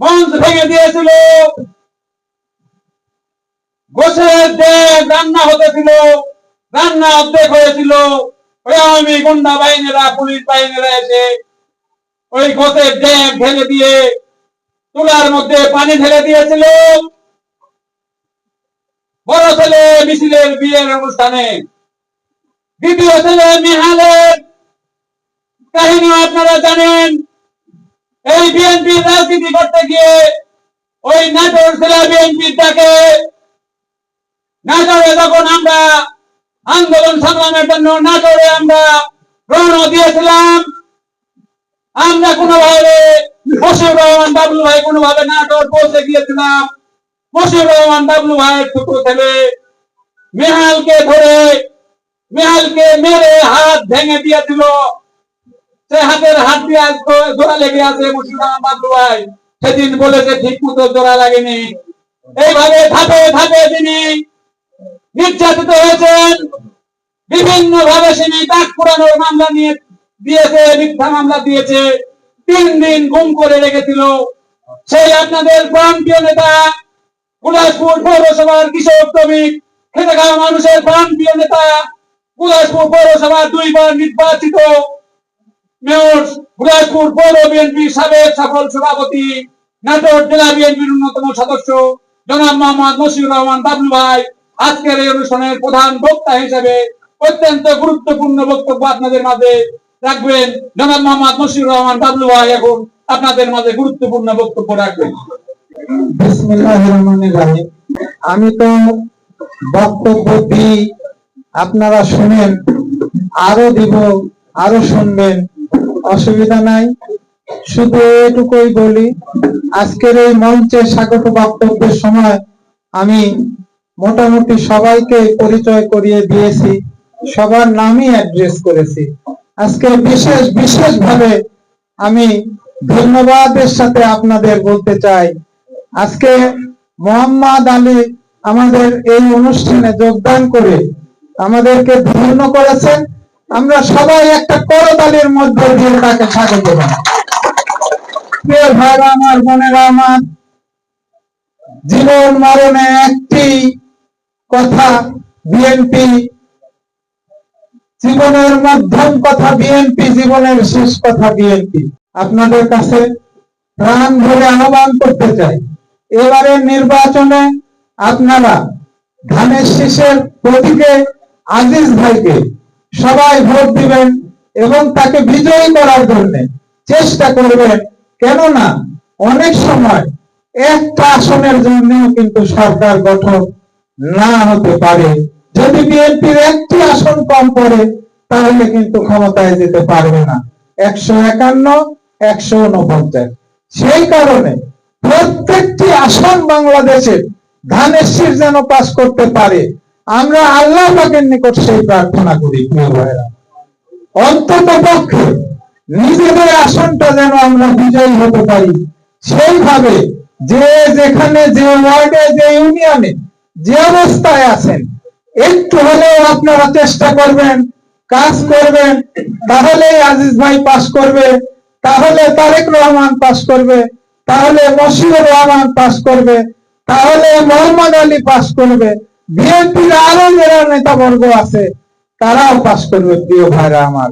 মঞ্চ ভেঙে দিয়েছিল। রান্না হতেছিল, রান্না অর্ধেক হয়েছিল। ওই আওয়ামী গুন্ডা বাহিনীরা, পুলিশ বাহিনীরা এসে ওই গোছের ড্যাম ঢেলে দিয়ে তুলার মধ্যে পানি ঢেলে দিয়েছিল। বড় ছেলে মিছিলের বিয়ের অনুষ্ঠানে, দ্বিতীয় ছেলে মিহালের কাহিনী আপনারা জানেন। এই বিএনপি রাজনীতি করতে গিয়ে ওই নাটোর জেলা বিএনপির নাটোরে যখন আমরা আন্দোলন সংগ্রামের জন্য নাটোরে আমরা রওনা দিয়েছিলাম, আমরা কোনোভাবে মশিউর রহমান বাবলু ভাই কোনোভাবে নাটোর পৌঁছে গিয়েছিলাম। মশিউর রহমান বাবলু ভাইয়ের ছোট ছেলে মেহালকে ধরে, মেহালকে মেরে হাত ভেঙে দিয়েছিল। সে হাতের হাত দিয়ে জোড়া লেগে আছে মশিউর রহমান বাবলু ভাই। সেদিন বলেছে, ঠিক মতো জোড়া লাগেনি। এইভাবে ধাপে ধাপে তিনি নির্যাতিত হয়েছেন। বিভিন্ন ভাবে তিনি দাগ পুরানোর মামলা নিয়ে দিয়েছে, মিথ্যা মামলা দিয়েছে। তিন দিন গুম করে রেখেছিল। সেই আপনাদের প্রান্তীয় নেতা বিলাসপুর পৌরসভার কৃষক শ্রমিক খেতে খাওয়া মানুষের প্রান্তীয় নেতা বিলাসপুর পৌরসভার দুইবার নির্বাচিত মেয়র বিলাসপুর পৌর বিএনপির সাবেক সফল সভাপতি নাটোর জেলা বিএনপির অন্যতম সদস্য জনাব মোহাম্মদ মশিউর রহমান বাবলু ভাই। আজকের এই অনুষ্ঠানের প্রধান বক্তা হিসেবে অত্যন্ত গুরুত্বপূর্ণ বক্তব্য আপনাদের মাঝে রাখবেন। জনাব মোহাম্মদ মশিউর রহমান বাবলু ভাই, এখন আপনাদের মাঝে গুরুত্বপূর্ণ বক্তব্য রাখবেন। আমি তো বক্তব্য দিই, আপনারা শুনেন, আরও দিব, আরও শুনবেন। অসুবিধা নাই। শুধু এটুকুই বলি, আজকের এই মঞ্চে স্বাগত বক্তব্যের সময় আমি মোটামুটি সবাইকে পরিচয় করিয়ে দিয়েছি, সবার নামই অ্যাড্রেস করেছি আজকে বিশেষ বিশেষ ভাবে আমি ধন্যবাদের সাথে আপনাদের বলতে চাই, আজকে মোহাম্মদ আলী আমাদের এই অনুষ্ঠানে যোগদান করে আমাদেরকে ধন্য করেছেন আমরা সবাই একটা করতালির মধ্যে দিয়ে তাকে স্বাগত জানাই। প্রিয় ভাইরা, আমার বোনেরা, আমার জীবন মরণে একটি কথা বিএনপি জীবনের মধ্যম কথা বিএনপি জীবনের শেষ কথা বিএনপি আপনাদের কাছে প্রাণ ভরে আহ্বান করতে চাই। এবারের নির্বাচনে আপনারা ধানের শীষের প্রতীকে আজিজ ভাইকে সবাই ভোট দিবেন এবং তাকে বিজয়ী করার জন্য চেষ্টা করবেন কেননা অনেক সময় একটা আসনের জন্যও কিন্তু সরকার গঠন না হতে পারে। যদি বিএনপির একটি আসন কম পড়ে, তাহলে কিন্তু ক্ষমতায় যেতে পারবে না। একশো একান্ন, একশো উনপঞ্চাশ সেই কারণে প্রত্যেকটি আসন বাংলাদেশের ধানের শীষ যেন পাশ করতে পারে, আমরা আল্লাহ পাকের নিকট সেই প্রার্থনা করি, প্রিয় ভাইরা অন্তত নিজেদের আসনটা যেন আমরা বিজয়ী হতে পারি। সেইভাবে যে যেখানে, যে ওয়ার্ডে, যে ইউনিয়নে যে অবস্থায় আছেন, একটু হলেও আপনারা চেষ্টা করবেন, কাজ করবেন তাহলেই আজিজ ভাই পাশ করবে, তাহলে তারেক রহমান পাশ করবে, তাহলে মশিউর রহমান পাশ করবে, তাহলে মোহাম্মদ আলী পাশ করবে, বিএনপির আরও যারা নেতাবর্গ আছে, তারাও পাশ করবে, প্রিয় ভাইরা আমার।